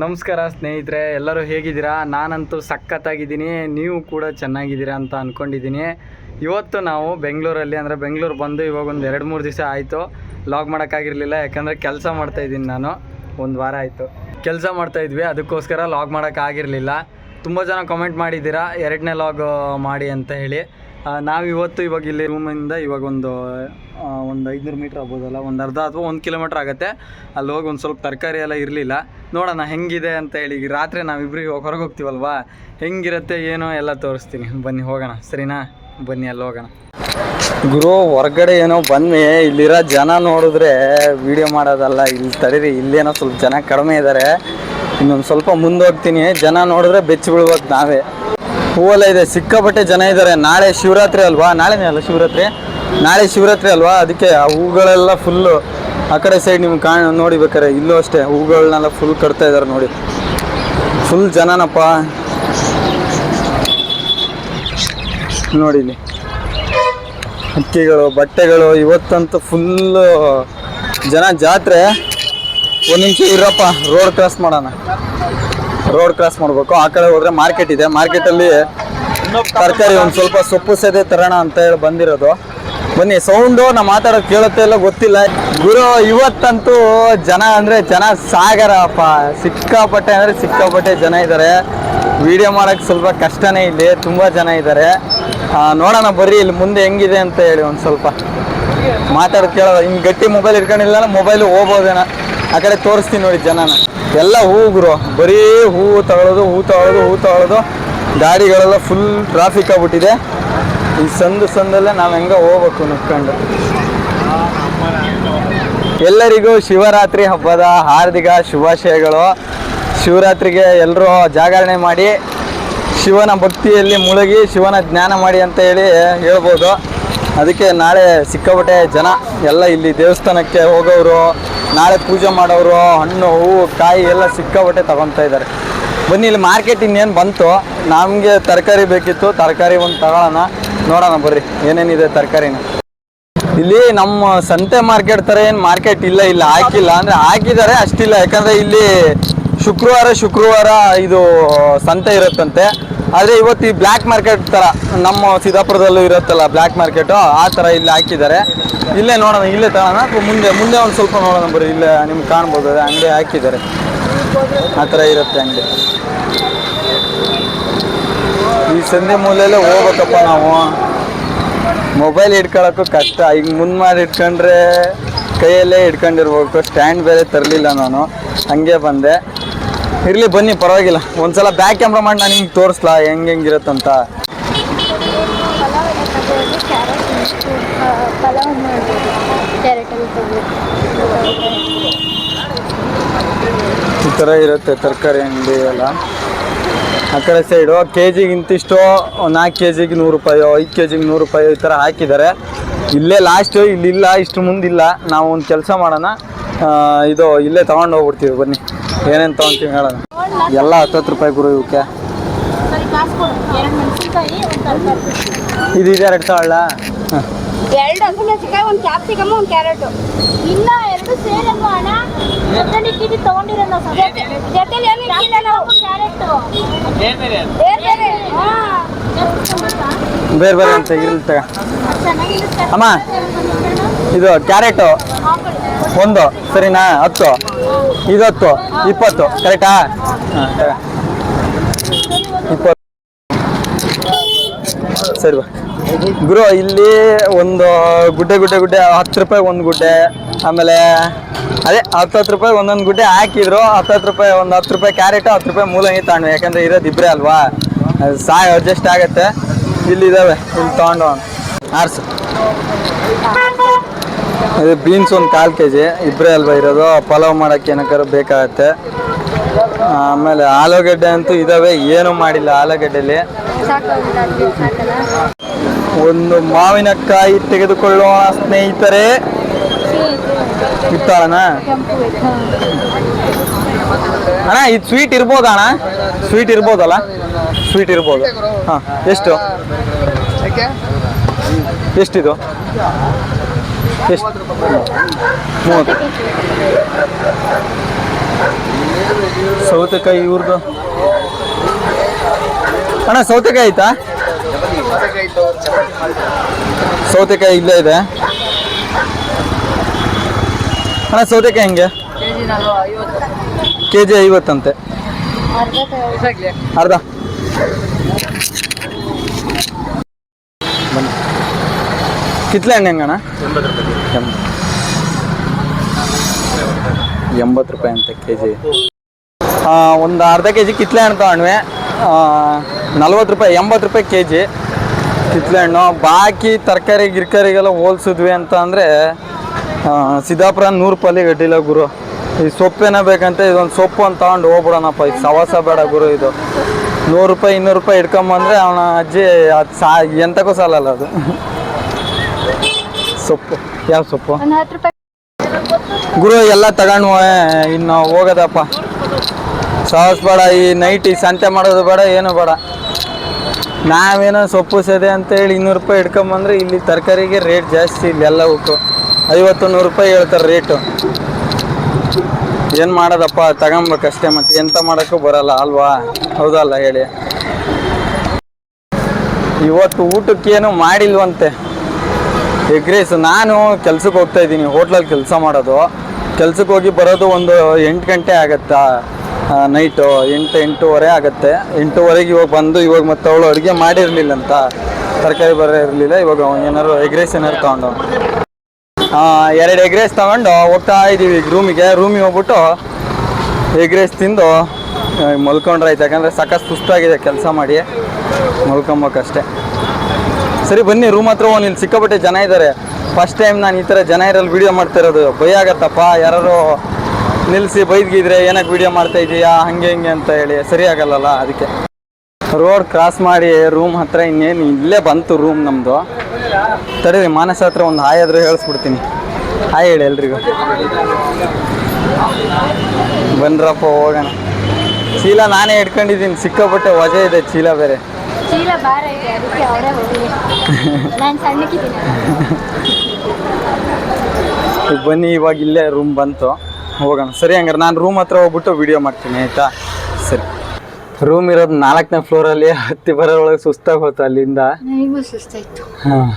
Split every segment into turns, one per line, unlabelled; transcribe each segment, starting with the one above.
ನಮಸ್ಕಾರ ಸ್ನೇಹಿತರೆ, ಎಲ್ಲರೂ ಹೇಗಿದ್ದೀರಾ? ನಾನಂತೂ ಸಖತ್ತಾಗಿದ್ದೀನಿ, ನೀವು ಕೂಡ ಚೆನ್ನಾಗಿದ್ದೀರಾ ಅಂತ ಅಂದ್ಕೊಂಡಿದ್ದೀನಿ ಇವತ್ತು ನಾವು ಬೆಂಗಳೂರಲ್ಲಿ, ಅಂದರೆ ಬೆಂಗಳೂರು ಬಂದು ಇವಾಗ ಒಂದು ಎರಡು ಮೂರು ದಿವಸ ಆಯಿತು. ಲಾಗ್ ಮಾಡೋಕ್ಕಾಗಿರಲಿಲ್ಲ, ಯಾಕಂದರೆ ಕೆಲಸ ಮಾಡ್ತಾಯಿದ್ದೀನಿ ನಾನು. ಒಂದು ವಾರ ಆಯಿತು. ಕೆಲಸ ಮಾಡ್ತಾಯಿದ್ವಿ ಅದಕ್ಕೋಸ್ಕರ ಲಾಗ್ ಮಾಡೋಕ್ಕಾಗಿರಲಿಲ್ಲ ತುಂಬ ಜನ ಕಮೆಂಟ್ ಮಾಡಿದ್ದೀರಾ, ಎರಡನೇ ಲಾಗ್ ಮಾಡಿ ಅಂತ ಹೇಳಿ. ನಾವು ಇವತ್ತು ಇವಾಗ ಇಲ್ಲಿ ರೂಮಿಂದ ಇವಾಗ ಒಂದು ಒಂದು ಐದುನೂರು ಮೀಟ್ರ್ ಆಗ್ಬೋದಲ್ಲ? ಒಂದು ಅರ್ಧ ಅಥವಾ ಒಂದು ಕಿಲೋಮೀಟ್ರ್ ಆಗುತ್ತೆ. ಅಲ್ಲಿ ಹೋಗಿ ಒಂದು ಸ್ವಲ್ಪ ತರಕಾರಿ ಎಲ್ಲ ಇರಲಿಲ್ಲ. ನೋಡೋಣ ಹೆಂಗಿದೆ ಅಂತ ಹೇಳಿ. ರಾತ್ರಿ ಇವಾಗ ಹೊರಗೆ ಹೋಗ್ತೀವಲ್ವಾ? ಹೆಂಗಿರುತ್ತೆ, ಏನೋ ಎಲ್ಲ ತೋರಿಸ್ತೀನಿ. ಬನ್ನಿ, ಹೋಗೋಣ. ಸರಿನಾ? ಬನ್ನಿ, ಅಲ್ಲಿ ಹೋಗೋಣ. ಗುರು, ಹೊರಗಡೆ ಏನೋ ಬನ್ನಿ. ಇಲ್ಲಿರೋ ಜನ ನೋಡಿದ್ರೆ ವಿಡಿಯೋ ಮಾಡೋದಲ್ಲ. ಇಲ್ಲಿ ತಡೀರಿ. ಇಲ್ಲೇನೋ ಸ್ವಲ್ಪ ಜನ ಕಡಿಮೆ ಇದ್ದಾರೆ ಇನ್ನೊಂದು ಸ್ವಲ್ಪ ಮುಂದೆ ಹೋಗ್ತೀನಿ. ಜನ ನೋಡಿದ್ರೆ ಬೆಚ್ಚಿ ಬೀಳ್ಬೇಕು ನಾವೇ. ಹೂವೆಲ್ಲ ಇದೆ. ಸಿಕ್ಕಾಪಟ್ಟೆ ಜನ ಇದ್ದಾರೆ ನಾಳೆ ಶಿವರಾತ್ರಿ ಅಲ್ವಾ? ನಾಳೆನೇ ಅಲ್ಲ ಶಿವರಾತ್ರಿ? ನಾಳೆ ಶಿವರಾತ್ರಿ ಅಲ್ವಾ? ಅದಕ್ಕೆ ಆ ಹೂಗಳೆಲ್ಲ ಫುಲ್ಲು ಆ ಕಡೆ ಸೈಡ್ ನಿಮ್ಗೆ ಕಾಣ, ನೋಡಿ ಬೇಕಾರೆ ಇಲ್ಲೂ ಅಷ್ಟೇ ಹೂಗಳನ್ನೆಲ್ಲ ಫುಲ್ ಕಟ್ತಾ ಇದ್ದಾರೆ ನೋಡಿ. ಫುಲ್ ಜನನಪ್ಪ. ನೋಡಿ ಇಲ್ಲಿ. ಅಕ್ಕಿಗಳು ಬಟ್ಟೆಗಳು, ಇವತ್ತಂತೂ ಫುಲ್ಲು ಜನ ಜಾತ್ರೆ. ಒಂದು ನಿಮಿಷ ಇರಪ್ಪ ರೋಡ್ ಕ್ರಾಸ್ ಮಾಡೋಣ. ರೋಡ್ ಕ್ರಾಸ್ ಮಾಡಬೇಕು. ಆ ಕಡೆ ಹೋದ್ರೆ ಮಾರ್ಕೆಟ್ ಇದೆ. ಮಾರ್ಕೆಟಲ್ಲಿ ತರಕಾರಿ ಒಂದು ಸ್ವಲ್ಪ ಸೊಪ್ಪು ಸೇದೆ ತರೋಣ ಅಂತ ಹೇಳಿ ಬಂದಿರೋದು. ಬನ್ನಿ ಸೌಂಡು ನಾ ಮಾತಾಡೋದು ಕೇಳುತ್ತೆ ಇಲ್ಲ ಗೊತ್ತಿಲ್ಲ. ಗುರು, ಇವತ್ತಂತೂ ಜನ ಅಂದರೆ ಜನ ಸಾಗರಪ್ಪ. ಸಿಕ್ಕಾಪಟ್ಟೆ ಅಂದರೆ ಸಿಕ್ಕಾಪಟ್ಟೆ ಜನ ಇದ್ದಾರೆ ವಿಡಿಯೋ ಮಾಡೋಕ್ಕೆ ಸ್ವಲ್ಪ ಕಷ್ಟನೇ ಇಲ್ಲಿ ತುಂಬ ಜನ ಇದ್ದಾರೆ ನೋಡೋಣ ಬರ್ರಿ, ಇಲ್ಲಿ ಮುಂದೆ ಹೆಂಗಿದೆ ಅಂತ ಹೇಳಿ ಒಂದು ಸ್ವಲ್ಪ. ಮಾತಾಡೋದು ಕೇಳೋದು. ಹಿಂಗೆ ಗಟ್ಟಿ ಮೊಬೈಲ್ ಇಟ್ಕೊಂಡಿಲ್ಲ ಮೊಬೈಲು ಹೋಗ್ಬೋದೇನ. ಆ ಕಡೆ ತೋರಿಸ್ತೀನಿ ನೋಡಿ ಜನನ. ಎಲ್ಲ ಹೂವು ಗುರು. ಬರೀ ಹೂವು ತಗೊಳ್ಳೋದು ಹೂ ತಗೊಳ್ಳೋದು ಹೂ ತಗೊಳ್ಳೋದು ಗಾಡಿಗಳೆಲ್ಲ ಫುಲ್ ಟ್ರಾಫಿಕ್ ಆಗ್ಬಿಟ್ಟಿದೆ. ಈ ಸಂದು ಸಂದಲ್ಲೇ ನಾವು ಹೆಂಗೆ ಹೋಗ್ಬೇಕು ನಿಂತ್ಕೊಂಡು ಎಲ್ಲರಿಗೂ ಶಿವರಾತ್ರಿ ಹಬ್ಬದ ಹಾರ್ದಿಕ ಶುಭಾಶಯಗಳು. ಶಿವರಾತ್ರಿಗೆ ಎಲ್ಲರೂ ಜಾಗರಣೆ ಮಾಡಿ, ಶಿವನ ಭಕ್ತಿಯಲ್ಲಿ ಮುಳುಗಿ, ಶಿವನ ಜ್ಞಾನ ಮಾಡಿ ಅಂತ ಹೇಳಿ ಹೇಳ್ಬೋದು. ಅದಕ್ಕೆ ನಾಳೆ ಸಿಕ್ಕಾಪಟ್ಟೆ ಜನ ಎಲ್ಲ ಇಲ್ಲಿ ದೇವಸ್ಥಾನಕ್ಕೆ ಹೋಗೋರು ನಾಳೆ ಪೂಜೆ ಮಾಡೋರು, ಹಣ್ಣು, ಹೂವು, ಕಾಯಿ ಎಲ್ಲ ಸಿಕ್ಕಾಬಟ್ಟೆ ತಗೊತಾ ಇದ್ದಾರೆ. ಬನ್ನಿ, ಇಲ್ಲಿ ಮಾರ್ಕೆಟ್ ಇನ್ನೇನು ಬಂತು? ನಮಗೆ ತರಕಾರಿ ಬೇಕಿತ್ತು, ತರಕಾರಿ ಒಂದು ತಗೊಳ್ಳೋಣ. ನೋಡೋಣ ಬರ್ರಿ, ಏನೇನಿದೆ ತರಕಾರಿನ. ಇಲ್ಲಿ ನಮ್ಮ ಸಂತೆ ಮಾರ್ಕೆಟ್ ಥರ ಏನು ಮಾರ್ಕೆಟ್ ಇಲ್ಲ ಇಲ್ಲ, ಹಾಕಿಲ್ಲ. ಅಂದರೆ ಹಾಕಿದ್ದಾರೆ, ಅಷ್ಟಿಲ್ಲ. ಯಾಕಂದರೆ ಇಲ್ಲಿ ಶುಕ್ರವಾರ ಶುಕ್ರವಾರ ಇದು ಸಂತೆ ಇರುತ್ತಂತೆ. ಆದರೆ ಇವತ್ತು ಈ ಬ್ಲ್ಯಾಕ್ ಮಾರ್ಕೆಟ್ ಥರ ನಮ್ಮ ಸಿದ್ದಾಪುರದಲ್ಲೂ ಇರುತ್ತಲ್ಲ ಬ್ಲ್ಯಾಕ್ ಮಾರ್ಕೆಟು ಆ ಥರ ಇಲ್ಲಿ ಹಾಕಿದ್ದಾರೆ. ಇಲ್ಲೇ ನೋಡೋಣ, ಇಲ್ಲೇ ತಗೋಣ ಮುಂದೆ ಮುಂದೆ ಒಂದು ಸ್ವಲ್ಪ ನೋಡೋಣ ಬರೀ ಇಲ್ಲೇ ನಿಮ್ಗೆ ಕಾಣ್ಬೋದು, ಅದೇ ಅಂಗಡಿ ಹಾಕಿದ್ದಾರೆ. ಆ ಥರ ಇರುತ್ತೆ ಅಂಗಡಿ. ಈ ಸಂಧಿ ಮೂಲೆಯಲ್ಲೇ ಹೋಗ್ಬೇಕಪ್ಪ ನಾವು. ಮೊಬೈಲ್ ಇಟ್ಕೊಳ್ಳೋಕ್ಕೂ ಕಷ್ಟ. ಈಗ ಮುಂದೆ ಮಾಡಿ ಇಟ್ಕೊಂಡ್ರೆ ಕೈಯಲ್ಲೇ ಇಟ್ಕೊಂಡಿರ್ಬೇಕು ಸ್ಟ್ಯಾಂಡ್ ಬೇರೆ ತರಲಿಲ್ಲ ನಾನು. ಹಂಗೆ ಬಂದೆ. ಇರಲಿ ಬನ್ನಿ, ಪರವಾಗಿಲ್ಲ. ಒಂದ್ಸಲ ಬ್ಯಾಕ್ ಕ್ಯಾಮ್ರಾ ಮಾಡಿ ನಾನು ಹಿಂಗೆ ತೋರಿಸ್ಲಾ, ಹೆಂಗೆ ಹೆಂಗಿರುತ್ತಂತ. ಈ ಥರ ಇರುತ್ತೆ ತರಕಾರಿ ಅಂಗಡಿ ಎಲ್ಲ. ಆ ಕಡೆ ಸೈಡು ಕೆ ಜಿಗೆ ಇಂತಿಷ್ಟು ನಾಲ್ಕು ಕೆ ಜಿಗೆ ನೂರು ರೂಪಾಯೋ, ಐದು ಕೆ ಜಿಗೆ ನೂರು ರೂಪಾಯಿ ಈ ಥರ ಹಾಕಿದ್ದಾರೆ. ಇಲ್ಲೇ ಲಾಸ್ಟು ಇಲ್ಲಿಲ್ಲ, ಇಷ್ಟು ಮುಂದಿಲ್ಲ. ನಾವು ಒಂದು ಕೆಲಸ ಮಾಡೋಣ. ಇದು, ಇಲ್ಲೇ ತೊಗೊಂಡು ಹೋಗ್ಬಿಡ್ತೀವಿ, ಬನ್ನಿ. ಏನೇನು ತಗೊಂತೀವಿ ಹೇಳೋಣ. ಎಲ್ಲ ಹತ್ತತ್ತು ರೂಪಾಯಿ ಗುರು ಇವಕ್ಕೆ.
ಸರಿ ಕಾಸು ಕೊಡು. ಎರಡು ಮೆಣಸಿನ್ಕಾಯಿ ಒಂದು ತರಕಾರಿ.
ಇದು ಇದೆ ಎರಡು ತಗೊಳ್ಳ ಹಾಂ
ಎರಡು ಒಂದು ಕ್ಯಾಪ್ಸಿಕಮ್ ಒಂದು ಕ್ಯಾರೆಟು ಇಲ್ಲ ಎರಡು ಸೇರಲ್ವಾ ಅಣ್ಣ? ಜೊತೆಲಿ ಇಟ್ಟಿದ್ದು ತಗೊಂಡಿರೋ ನಾವು ಜೊತೆ ಜೊತೆಲಿ ಏನು ಇಟ್ಟಿಲ್ಲ ನಾವು. ಕ್ಯಾರೆಟ್ ಬೇರೆ ಬೇರೆ
ಬೇರೆ ಬೇರೆ. ಅಂತ ಇರಲಿ ತಗ. ಅಮ್ಮ ಇದು ಕ್ಯಾರೆಟು ಒಂದು, ಸರಿನಾ? ಹತ್ತು. ಇದು ಹತ್ತು ಇಪ್ಪತ್ತು. ಕರೆಕ್ಟಾ? ಇಪ್ಪತ್ತು. ಸರಿ ಗುರು, ಇಲ್ಲಿ ಒಂದು ಗುಡ್ಡೆ ಗುಡ್ಡೆ ಗುಡ್ಡೆ, ಹತ್ತು ರೂಪಾಯಿ ಒಂದು ಗುಡ್ಡೆ. ಆಮೇಲೆ, ಅದೇ ಹತ್ತು ಹತ್ತು ರೂಪಾಯಿ ಒಂದೊಂದು ಗುಡ್ಡೆ ಹಾಕಿದ್ರು. ಹತ್ತು ಹತ್ತು ರೂಪಾಯಿ ಒಂದು ಹತ್ತು ರೂಪಾಯಿ ಕ್ಯಾರೆಟು, ಹತ್ತು ರೂಪಾಯಿ ಮೂಲಂಗಿ ತಗೊಂಡ್ವಿ. ಯಾಕಂದ್ರೆ ಇರೋದು ಇಬ್ಬರೇ ಅಲ್ವಾ? ಅದು ಸಾ ಅಡ್ಜಸ್ಟ್ ಆಗುತ್ತೆ. ಇಲ್ಲಿ ಇದಾವೆ. ಇಲ್ಲಿ ತಗೊಂಡು ಆರ್ಸು. ಇದು ಬೀನ್ಸ್ ಒಂದು ಕಾಲು ಕೆ ಜಿ ಇಬ್ಬರೇ ಅಲ್ವಾ ಇರೋದು, ಪಲಾವ್ ಮಾಡೋಕ್ಕೆ ಏನಕ್ಕಾರು ಬೇಕಾಗತ್ತೆ. ಆಮೇಲೆ ಆಲೂಗಡ್ಡೆ ಅಂತೂ ಇದಾವೆ, ಏನೂ ಮಾಡಿಲ್ಲ ಆಲೂಗಡ್ಡೆಲಿ. ಒಂದು ಮಾವಿನಕಾಯಿ ತೆಗೆದುಕೊಳ್ಳುವ ಸ್ನೇಹಿತರೆ. ಇತ್ತಾಳಣ ಅಣ್ಣ, ಇದು ಸ್ವೀಟ್ ಇರ್ಬೋದಾ ಅಣ್ಣ? ಸ್ವೀಟ್ ಇರ್ಬೋದಲ್ಲ? ಸ್ವೀಟ್ ಇರ್ಬೋದು. ಹಾಂ, ಎಷ್ಟು? ಎಷ್ಟಿದು? ಎಷ್ಟು? ಸೌತೆಕಾಯಿ ಇವ್ರದ್ದು ಅಣ್ಣ, ಸೌತೆಕಾಯಿ ಆಯ್ತಾ? ಸೌತೆಕಾಯಿ ಇಲ್ಲೇ ಇದೆ. ಅಣ್ಣ, ಸೌತೆಕಾಯಿ ಹೆಂಗೆ? ಕೆ ಜಿ ಐವತ್ತಂತೆ. ಅರ್ಧ. ಕಿತ್ಲೆ ಹಂಗೆ ಹೆಂಗಣ್ಣ? ಎಂಬ- ಎಂಬತ್ತು ರೂಪಾಯಿ ಅಂತ ಕೆ ಜಿ ಒಂದು ಅರ್ಧ ಕೆ ಜಿ ಕಿತ್ಲೆ ಹಣ್ಣು ತಗೊಂಡ್ವಿ. ನಲ್ವತ್ತು ರೂಪಾಯಿ, ಎಂಬತ್ತು ರೂಪಾಯಿ ಕೆ ಜಿ ಕಿತ್ಲೆ ಹಣ್ಣು. ಬಾಕಿ ತರಕಾರಿ, ಗಿರ್ಕಾರಿಗೆಲ್ಲ ಹೋಲ್ಸಿದ್ವಿ ಅಂತ ಅಂದರೆ ಸಿದ್ದಾಪುರ ನೂರು ರೂಪಾಯಿ ಗಡ್ಡಿಲ್ಲ ಗುರು. ಈ ಸೊಪ್ಪೇನ ಬೇಕಂತ, ಇದೊಂದು ಸೊಪ್ಪು ಅಂತ ತಗೊಂಡು ಹೋಗ್ಬಿಡೋಣಪ್ಪ. ಈ ಸವಾಸ ಬೇಡ ಗುರು ಇದು. ನೂರು ರೂಪಾಯಿ, ಇನ್ನೂರು ರೂಪಾಯಿ ಇಟ್ಕೊಂಬಂದ್ರೆ ಅವನ ಅಜ್ಜಿ ಅದು ಸಾ ಎಂತಕ್ಕೂ ಸಾಲಲ್ಲ ಅದು. ಸೊಪ್ಪು. ಯಾವ ಸೊಪ್ಪು?
ಒಂದು ಹತ್ತು ರೂಪಾಯಿ.
ಗುರು ಎಲ್ಲ ತಗೊಂಡು ಇನ್ನು ಹೋಗೋದಪ್ಪ. ಸಾಹಸ್ ಬೇಡ ಈ ನೈಟ್ ಈ ಸಂತೆ ಮಾಡೋದು ಬೇಡ ಏನು ಬೇಡ. ನಾವೇನೋ ಸೊಪ್ಪು ಸದೆ ಅಂತೇಳಿ ಇನ್ನೂರು ರೂಪಾಯಿ ಇಟ್ಕೊಂಬಂದ್ರೆ ಇಲ್ಲಿ ತರಕಾರಿಗೆ ರೇಟ್ ಜಾಸ್ತಿ ಇಲ್ಲಿ ಎಲ್ಲವಕ್ಕೂ ಐವತ್ತು ನೂರು ರೂಪಾಯಿ ಹೇಳ್ತಾರೆ ರೇಟು ಏನು ಮಾಡೋದಪ್ಪ ತಗೊಂಬೇಕಷ್ಟೇ ಮತ್ತೆ ಎಂತ ಮಾಡೋಕ್ಕೂ ಬರಲ್ಲ ಅಲ್ವಾ? ಹೌದಲ್ಲ ಹೇಳಿ. ಇವತ್ತು ಊಟಕ್ಕೇನು ಮಾಡಿಲ್ವಂತೆ. ಎಗ್ ರೈಸ್ ನಾನು ಕೆಲ್ಸಕ್ಕೆ ಹೋಗ್ತಾ ಇದ್ದೀನಿ, ಹೋಟ್ಲಲ್ಲಿ ಕೆಲಸ ಮಾಡೋದು. ಕೆಲ್ಸಕ್ಕೆ ಹೋಗಿ ಬರೋದು ಒಂದು ಎಂಟು ಗಂಟೆ ಆಗುತ್ತಾ? ನೈಟು ಎಂಟು, ಎಂಟೂವರೆ ಆಗುತ್ತೆ. ಎಂಟೂವರೆಗೆ ಇವಾಗ ಬಂದು, ಇವಾಗ ಮತ್ತೆ ಅವಳು ಅಡುಗೆ ಮಾಡಿರಲಿಲ್ಲ ಅಂತ ತರಕಾರಿ ಬರ ಇರಲಿಲ್ಲ, ಇವಾಗ ಏನಾದ್ರು ಎಗ್ ರೈಸ್ ಏನಾದ್ರು ತೊಗೊಂಡು. ಎರಡು ಎಗ್ ರೈಸ್ ತೊಗೊಂಡು ಹೋಗ್ತಾ ಇದ್ದೀವಿ ಈಗ ರೂಮಿಗೆ ರೂಮಿಗೆ ಹೋಗ್ಬಿಟ್ಟು ಎಗ್ ರೈಸ್ ತಿಂದು ಮಲ್ಕೊಂಡ್ರಾಯ್ತು. ಯಾಕಂದರೆ ಸಾಕಷ್ಟು ಸುಸ್ತಾಗಿದೆ, ಕೆಲಸ ಮಾಡಿ. ಮಲ್ಕೊಬೇಕಷ್ಟೇ. ಸರಿ, ಬನ್ನಿ ರೂಮ್ ಹತ್ರ ಒಂದು ಇಲ್ಲಿ ಸಿಕ್ಕಾಪಟ್ಟೆ ಜನ ಇದ್ದಾರೆ. ಫಸ್ಟ್ ಟೈಮ್ ನಾನು ಈ ಥರ ಜನ ಇರಲ್ಲಿ ವಿಡಿಯೋ ಮಾಡ್ತಾ ಇರೋದು ಭಯ ಆಗತ್ತಪ್ಪ ಯಾರು ನಿಲ್ಲಿಸಿ ಬೈದ್ಗಿದ್ರೆ ಏನಕ್ಕೆ ವಿಡಿಯೋ ಮಾಡ್ತಾ ಇದೀಯಾ, ಹಂಗೆ ಹಿಂಗೆ ಅಂತ ಹೇಳಿ. ಸರಿ ಆಗಲ್ಲಲ್ಲ ಅದಕ್ಕೆ. ರೋಡ್ ಕ್ರಾಸ್ ಮಾಡಿ ರೂಮ್ ಹತ್ರ ಇನ್ನೇನು ಇಲ್ಲೇ ಬಂತು ರೂಮ್ ನಮ್ಮದು ತಡೀರಿ, ಮಾನಸ ಹತ್ರ ಒಂದು ಹಾಯ್ ಹೇಳಿಸ್ಬಿಡ್ತೀನಿ. ಹಾಯ್ ಹೇಳಿ ಎಲ್ರಿಗೂ. ಬನ್ರಪ್ಪ ಹೋಗೋಣ. ಚೀಲ ನಾನೇ ಇಟ್ಕೊಂಡಿದ್ದೀನಿ. ಸಿಕ್ಕಾಪಟ್ಟೆ ವಜೆ ಇದೆ, ಚೀಲ ಬೇರೆ.
ಚೀಲ ಭಾರ ಇದೆ ಅದಕ್ಕೆ ಅವರೇ ಹೋಗಿ ನಾನು ಸಣ್ಣಕ್ಕಿದ್ದೀನಿ.
ಬನ್ನಿ ಇವಾಗ ಇಲ್ಲೇ ರೂಮ್ ಬಂತು. ಹೋಗೋಣ. ಸರಿ ಹಂಗಾರೆ ನಾನು ರೂಮ್ ಹತ್ರ ಹೋಗ್ಬಿಟ್ಟು ವಿಡಿಯೋ ಮಾಡ್ತೀನಿ ಆಯಿತಾ? ಸರಿ. ರೂಮ್ ಇರೋದು ನಾಲ್ಕನೇ ಫ್ಲೋರಲ್ಲಿ ಹತ್ತಿ ಬರೋಳಗೆ ಸುಸ್ತಾಗಿ ಹೋಯ್ತು ಅಲ್ಲಿಂದ.
ನನಗೂ ಸುಸ್ತಾಯ್ತು.
ಹಾಂ.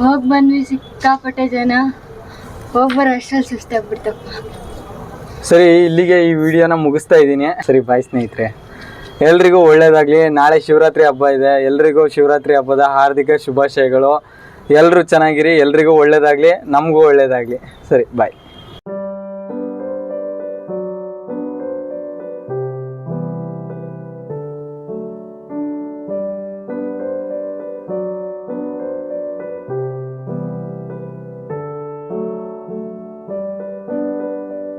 ಹೋಗಿ ಬಂದ್ವಿ ಸಿಕ್ಕಾಪಟ್ಟೆ ಜನ. ಹೋಗಿ ಬರೋ ಅಷ್ಟರಲ್ಲಿ ಸುಸ್ತಾಗ್ಬಿಡ್ತಪ್ಪ.
ಸರಿ ಇಲ್ಲಿಗೆ ಈ ವಿಡಿಯೋನ ಮುಗಿಸ್ತಾ ಇದ್ದೀನಿ. ಸರಿ ಬಾಯ್ ಸ್ನೇಹಿತರೆ. ಎಲ್ರಿಗೂ ಒಳ್ಳೇದಾಗಲಿ. ನಾಳೆ ಶಿವರಾತ್ರಿ ಹಬ್ಬ ಇದೆ. ಎಲ್ರಿಗೂ ಶಿವರಾತ್ರಿ ಹಬ್ಬದ ಹಾರ್ದಿಕ ಶುಭಾಶಯಗಳು. ಎಲ್ಲರೂ ಚೆನ್ನಾಗಿರಿ. ಎಲ್ರಿಗೂ ಒಳ್ಳೇದಾಗಲಿ. ನಮಗೂ ಒಳ್ಳೇದಾಗಲಿ. ಸರಿ ಬಾಯ್